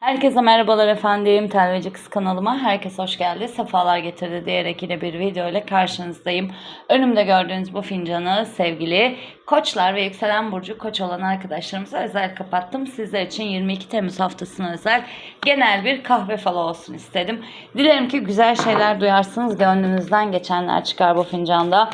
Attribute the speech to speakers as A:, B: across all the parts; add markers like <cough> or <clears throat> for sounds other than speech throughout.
A: Herkese merhabalar efendim. Telveci Kız kanalıma herkes hoş geldi. Sefalar getirdi diyerek yine bir video ile karşınızdayım. Önümde gördüğünüz bu fincanı sevgili koçlar ve yükselen burcu koç olan arkadaşlarımıza özel kapattım. Sizler için 22 Temmuz haftasına özel genel bir kahve falı olsun istedim. Dilerim ki güzel şeyler duyarsınız. Gönlünüzden geçenler çıkar bu fincanda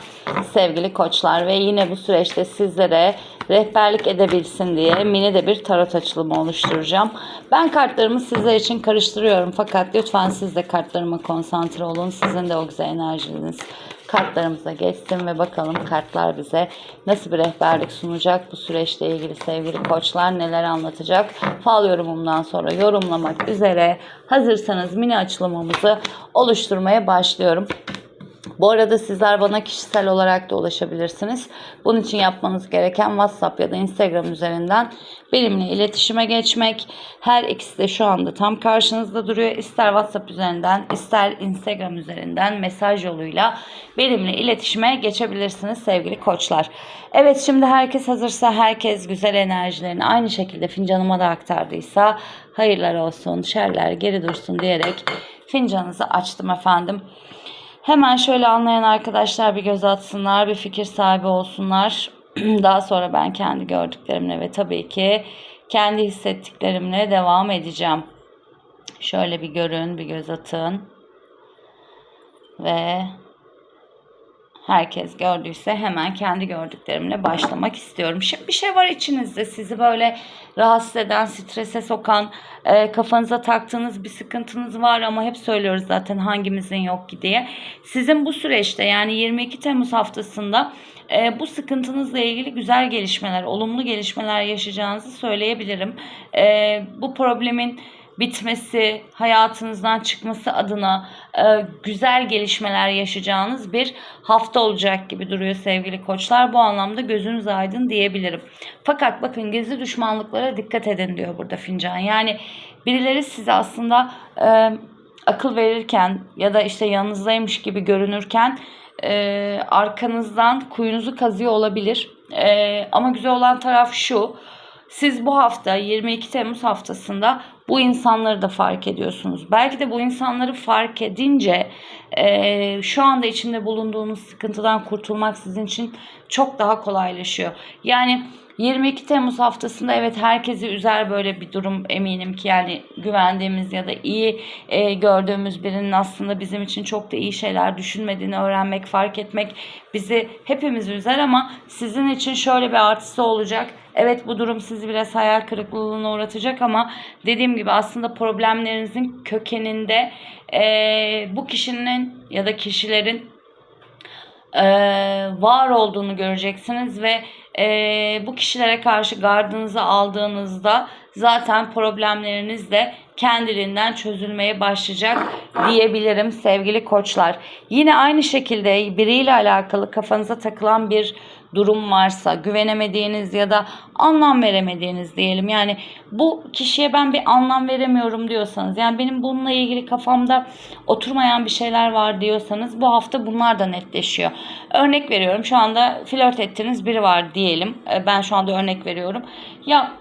A: sevgili koçlar ve yine bu süreçte sizlere rehberlik edebilsin diye mini de bir tarot açılımı oluşturacağım. Ben kartlarımı sizler için karıştırıyorum fakat lütfen siz de kartlarıma konsantre olun. Sizin de o güzel enerjiniz kartlarımıza geçsin ve bakalım kartlar bize nasıl bir rehberlik sunacak bu süreçle ilgili sevgili koçlar neler anlatacak. Fal yorumumdan sonra yorumlamak üzere hazırsanız mini açılımımızı oluşturmaya başlıyorum. Bu arada sizler bana kişisel olarak da ulaşabilirsiniz. Bunun için yapmanız gereken WhatsApp ya da Instagram üzerinden benimle iletişime geçmek. Her ikisi de şu anda tam karşınızda duruyor. İster WhatsApp üzerinden, ister Instagram üzerinden mesaj yoluyla benimle iletişime geçebilirsiniz sevgili koçlar. Evet şimdi herkes hazırsa, herkes güzel enerjilerini aynı şekilde fincanıma da aktardıysa hayırlar olsun, şerler geri dursun diyerek fincanınızı açtım efendim. Hemen şöyle anlayan arkadaşlar bir göz atsınlar, bir fikir sahibi olsunlar. <clears throat> Daha sonra ben kendi gördüklerimle ve tabii ki kendi hissettiklerimle devam edeceğim. Şöyle bir görün, bir göz atın. Ve herkes gördüyse hemen kendi gördüklerimle başlamak istiyorum. Şimdi bir şey var içinizde sizi böyle rahatsız eden, strese sokan, e, kafanıza taktığınız bir sıkıntınız var ama hep söylüyoruz zaten hangimizin yok ki diye. Sizin bu süreçte yani 22 Temmuz haftasında e, bu sıkıntınızla ilgili güzel gelişmeler, olumlu gelişmeler yaşayacağınızı söyleyebilirim. E, bu problemin bitmesi, hayatınızdan çıkması adına e, güzel gelişmeler yaşayacağınız bir hafta olacak gibi duruyor sevgili koçlar. Bu anlamda gözünüz aydın diyebilirim. Fakat bakın gizli düşmanlıklara dikkat edin diyor burada fincan. Yani birileri size aslında e, akıl verirken ya da işte yanınızdaymış gibi görünürken e, arkanızdan kuyunuzu kazıyor olabilir. E, ama güzel olan taraf şu. Siz bu hafta 22 Temmuz haftasında bu insanları da fark ediyorsunuz. Belki de bu insanları fark edince e, şu anda içinde bulunduğunuz sıkıntıdan kurtulmak sizin için çok daha kolaylaşıyor. Yani 22 Temmuz haftasında evet herkesi üzer böyle bir durum eminim ki yani güvendiğimiz ya da iyi e, gördüğümüz birinin aslında bizim için çok da iyi şeyler düşünmediğini öğrenmek, fark etmek bizi hepimiz üzer ama sizin için şöyle bir artısı olacak. Evet bu durum sizi biraz hayal kırıklığına uğratacak ama dediğim gibi aslında problemlerinizin kökeninde e, bu kişinin ya da kişilerin e, var olduğunu göreceksiniz ve e, bu kişilere karşı gardınızı aldığınızda zaten problemleriniz de kendiliğinden çözülmeye başlayacak diyebilirim sevgili koçlar. Yine aynı şekilde biriyle alakalı kafanıza takılan bir durum varsa, güvenemediğiniz ya da anlam veremediğiniz diyelim. Yani bu kişiye ben bir anlam veremiyorum diyorsanız, yani benim bununla ilgili kafamda oturmayan bir şeyler var diyorsanız bu hafta bunlar da netleşiyor. Örnek veriyorum şu anda flört ettiğiniz biri var diyelim. E, Ben şu anda örnek veriyorum. Ya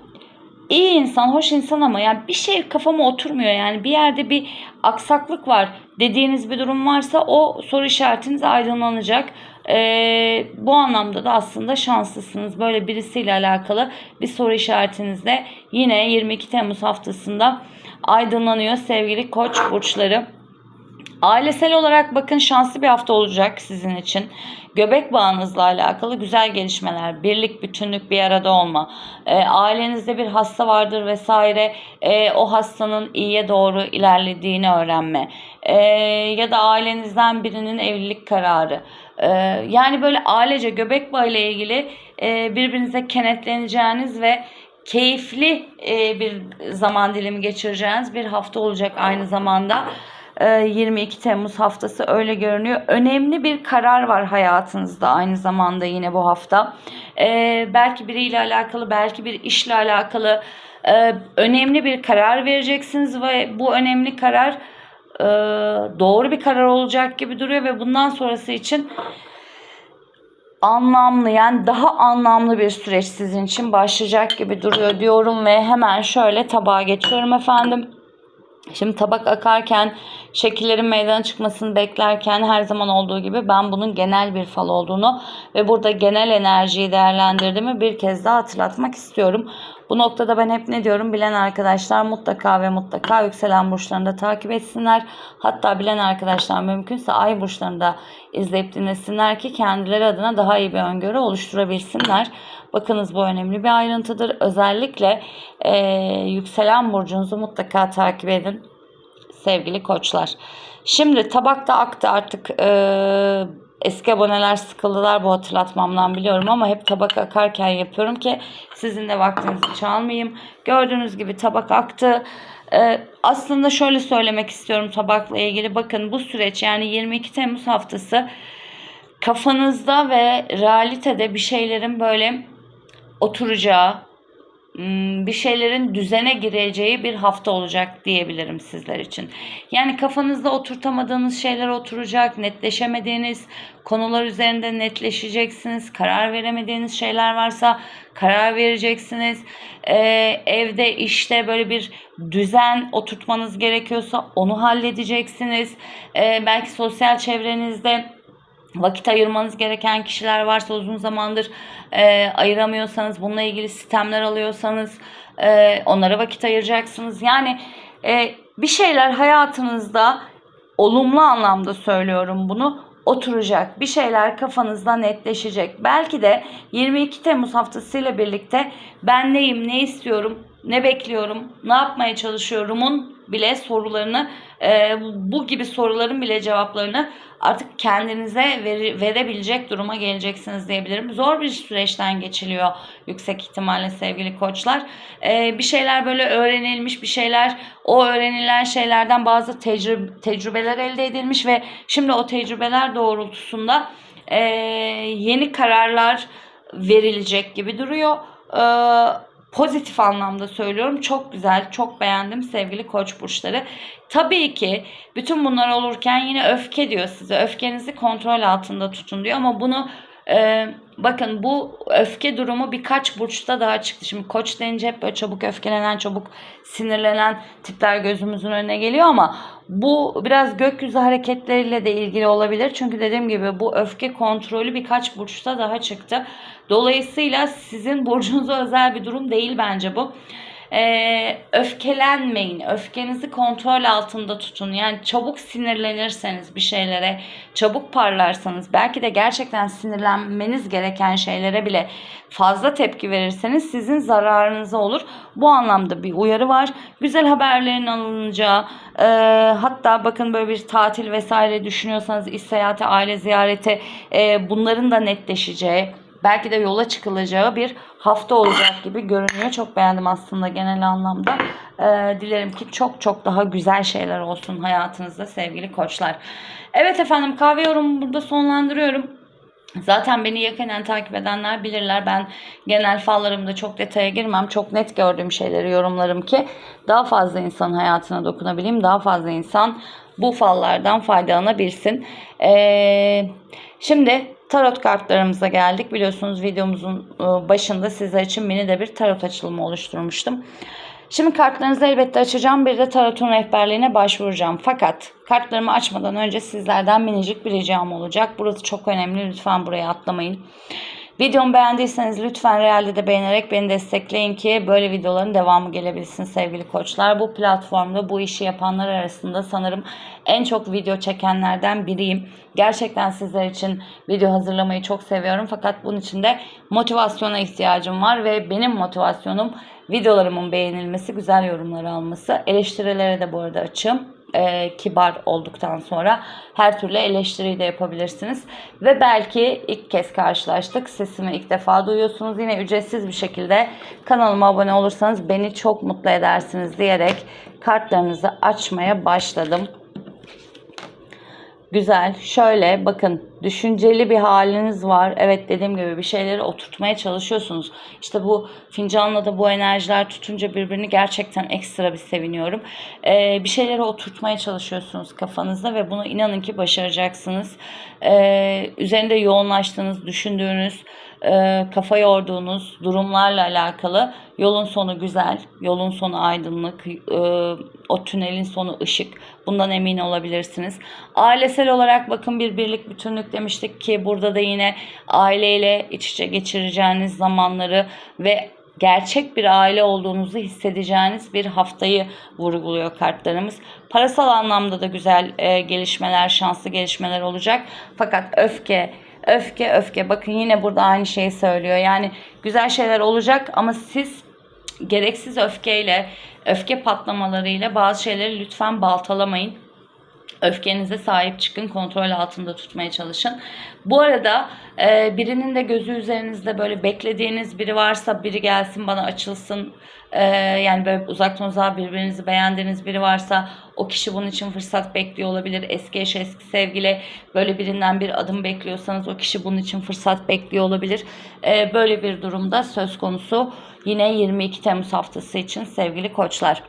A: iyi insan, hoş insan ama yani bir şey kafama oturmuyor yani bir yerde bir aksaklık var dediğiniz bir durum varsa o soru işaretiniz aydınlanacak. Ee, bu anlamda da aslında şanslısınız. Böyle birisiyle alakalı bir soru işaretiniz de yine 22 Temmuz haftasında aydınlanıyor sevgili koç burçları. Ailesel olarak bakın şanslı bir hafta olacak sizin için. Göbek bağınızla alakalı güzel gelişmeler, birlik, bütünlük, bir arada olma. E, ailenizde bir hasta vardır vesaire. E, o hastanın iyiye doğru ilerlediğini öğrenme. E, ya da ailenizden birinin evlilik kararı. E, yani böyle ailece göbek bağı ile ilgili e, birbirinize kenetleneceğiniz ve keyifli e, bir zaman dilimi geçireceğiniz bir hafta olacak aynı zamanda. 22 Temmuz haftası öyle görünüyor. Önemli bir karar var hayatınızda aynı zamanda yine bu hafta. Ee, belki biriyle alakalı, belki bir işle alakalı e, önemli bir karar vereceksiniz ve bu önemli karar e, doğru bir karar olacak gibi duruyor ve bundan sonrası için anlamlı yani daha anlamlı bir süreç sizin için başlayacak gibi duruyor diyorum ve hemen şöyle tabağa geçiyorum efendim. Şimdi tabak akarken şekillerin meydana çıkmasını beklerken her zaman olduğu gibi ben bunun genel bir fal olduğunu ve burada genel enerjiyi değerlendirdiğimi bir kez daha hatırlatmak istiyorum. Bu noktada ben hep ne diyorum bilen arkadaşlar mutlaka ve mutlaka yükselen burçlarını da takip etsinler. Hatta bilen arkadaşlar mümkünse ay burçlarını da izleyip dinlesinler ki kendileri adına daha iyi bir öngörü oluşturabilsinler. Bakınız bu önemli bir ayrıntıdır. Özellikle e, yükselen burcunuzu mutlaka takip edin sevgili koçlar. Şimdi tabakta aktı artık e, eski aboneler sıkıldılar bu hatırlatmamdan biliyorum ama hep tabak akarken yapıyorum ki sizin de vaktinizi çalmayayım. Gördüğünüz gibi tabak aktı. E, aslında şöyle söylemek istiyorum tabakla ilgili. Bakın bu süreç yani 22 Temmuz haftası kafanızda ve realitede bir şeylerin böyle oturacağı, hmm, bir şeylerin düzene gireceği bir hafta olacak diyebilirim sizler için. Yani kafanızda oturtamadığınız şeyler oturacak, netleşemediğiniz konular üzerinde netleşeceksiniz. Karar veremediğiniz şeyler varsa karar vereceksiniz. Ee, evde işte böyle bir düzen oturtmanız gerekiyorsa onu halledeceksiniz. Ee, belki sosyal çevrenizde vakit ayırmanız gereken kişiler varsa uzun zamandır e, ayıramıyorsanız bununla ilgili sistemler alıyorsanız e, onlara vakit ayıracaksınız. Yani e, bir şeyler hayatınızda olumlu anlamda söylüyorum bunu oturacak. Bir şeyler kafanızda netleşecek. Belki de 22 Temmuz haftasıyla birlikte ben neyim, ne istiyorum, ne bekliyorum, ne yapmaya çalışıyorumun bile sorularını, e, bu gibi soruların bile cevaplarını artık kendinize veri, verebilecek duruma geleceksiniz diyebilirim. Zor bir süreçten geçiliyor yüksek ihtimalle sevgili koçlar. E, bir şeyler böyle öğrenilmiş, bir şeyler o öğrenilen şeylerden bazı tecrübe, tecrübeler elde edilmiş ve şimdi o tecrübeler doğrultusunda e, yeni kararlar verilecek gibi duruyor. Eee pozitif anlamda söylüyorum. Çok güzel, çok beğendim sevgili koç burçları. Tabii ki bütün bunlar olurken yine öfke diyor size. Öfkenizi kontrol altında tutun diyor ama bunu e, bakın bu öfke durumu birkaç burçta daha çıktı. Şimdi koç deyince hep böyle çabuk öfkelenen, çabuk sinirlenen tipler gözümüzün önüne geliyor ama bu biraz gökyüzü hareketleriyle de ilgili olabilir. Çünkü dediğim gibi bu öfke kontrolü birkaç burçta daha çıktı. Dolayısıyla sizin burcunuza özel bir durum değil bence bu. Ee, öfkelenmeyin. Öfkenizi kontrol altında tutun. Yani çabuk sinirlenirseniz bir şeylere, çabuk parlarsanız, belki de gerçekten sinirlenmeniz gereken şeylere bile fazla tepki verirseniz sizin zararınıza olur. Bu anlamda bir uyarı var. Güzel haberlerin alınacağı, e, hatta bakın böyle bir tatil vesaire düşünüyorsanız iş seyahati, aile ziyareti e, bunların da netleşeceği belki de yola çıkılacağı bir hafta olacak gibi görünüyor. Çok beğendim aslında genel anlamda. Ee, dilerim ki çok çok daha güzel şeyler olsun hayatınızda sevgili koçlar. Evet efendim kahve yorumumu burada sonlandırıyorum. Zaten beni yakinen takip edenler bilirler. Ben genel fallarımda çok detaya girmem. Çok net gördüğüm şeyleri yorumlarım ki daha fazla insan hayatına dokunabileyim. Daha fazla insan bu fallardan faydalanabilsin. Ee, şimdi tarot kartlarımıza geldik. Biliyorsunuz videomuzun e, başında sizler için mini de bir tarot açılımı oluşturmuştum. Şimdi kartlarınızı elbette açacağım. Bir de tarotun rehberliğine başvuracağım. Fakat kartlarımı açmadan önce sizlerden minicik bir ricam olacak. Burası çok önemli. Lütfen buraya atlamayın. Videomu beğendiyseniz lütfen realde de beğenerek beni destekleyin ki böyle videoların devamı gelebilsin sevgili koçlar. Bu platformda bu işi yapanlar arasında sanırım en çok video çekenlerden biriyim. Gerçekten sizler için video hazırlamayı çok seviyorum. Fakat bunun için de motivasyona ihtiyacım var ve benim motivasyonum videolarımın beğenilmesi, güzel yorumlar alması. Eleştirilere de bu arada açığım e, kibar olduktan sonra her türlü eleştiriyi de yapabilirsiniz. Ve belki ilk kez karşılaştık. Sesimi ilk defa duyuyorsunuz. Yine ücretsiz bir şekilde kanalıma abone olursanız beni çok mutlu edersiniz diyerek kartlarınızı açmaya başladım. Güzel. Şöyle bakın düşünceli bir haliniz var. Evet dediğim gibi bir şeyleri oturtmaya çalışıyorsunuz. İşte bu fincanla da bu enerjiler tutunca birbirini gerçekten ekstra bir seviniyorum. Ee, bir şeyleri oturtmaya çalışıyorsunuz kafanızda ve bunu inanın ki başaracaksınız. Ee, üzerinde yoğunlaştığınız, düşündüğünüz, e, kafa yorduğunuz durumlarla alakalı yolun sonu güzel, yolun sonu aydınlık, e, o tünelin sonu ışık. Bundan emin olabilirsiniz. Ailesel olarak bakın bir birlik bütünlük demiştik ki burada da yine aileyle iç içe geçireceğiniz zamanları ve gerçek bir aile olduğunuzu hissedeceğiniz bir haftayı vurguluyor kartlarımız. Parasal anlamda da güzel e, gelişmeler, şanslı gelişmeler olacak. Fakat öfke, öfke, öfke. Bakın yine burada aynı şeyi söylüyor. Yani güzel şeyler olacak ama siz gereksiz öfkeyle, öfke patlamalarıyla bazı şeyleri lütfen baltalamayın. Öfkenize sahip çıkın, kontrol altında tutmaya çalışın. Bu arada e, birinin de gözü üzerinizde böyle beklediğiniz biri varsa biri gelsin bana açılsın. E, yani böyle uzaktan uzağa birbirinizi beğendiğiniz biri varsa o kişi bunun için fırsat bekliyor olabilir. Eski eş, eski sevgili böyle birinden bir adım bekliyorsanız o kişi bunun için fırsat bekliyor olabilir. E, böyle bir durumda söz konusu yine 22 Temmuz haftası için sevgili koçlar.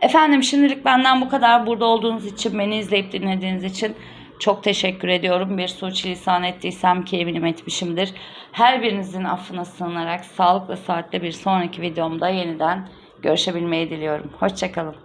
A: Efendim şimdilik benden bu kadar. Burada olduğunuz için, beni izleyip dinlediğiniz için çok teşekkür ediyorum. Bir suçlisan ettiysem ki eminim etmişimdir. Her birinizin affına sığınarak sağlıklı saatte bir sonraki videomda yeniden görüşebilmeyi diliyorum. Hoşçakalın.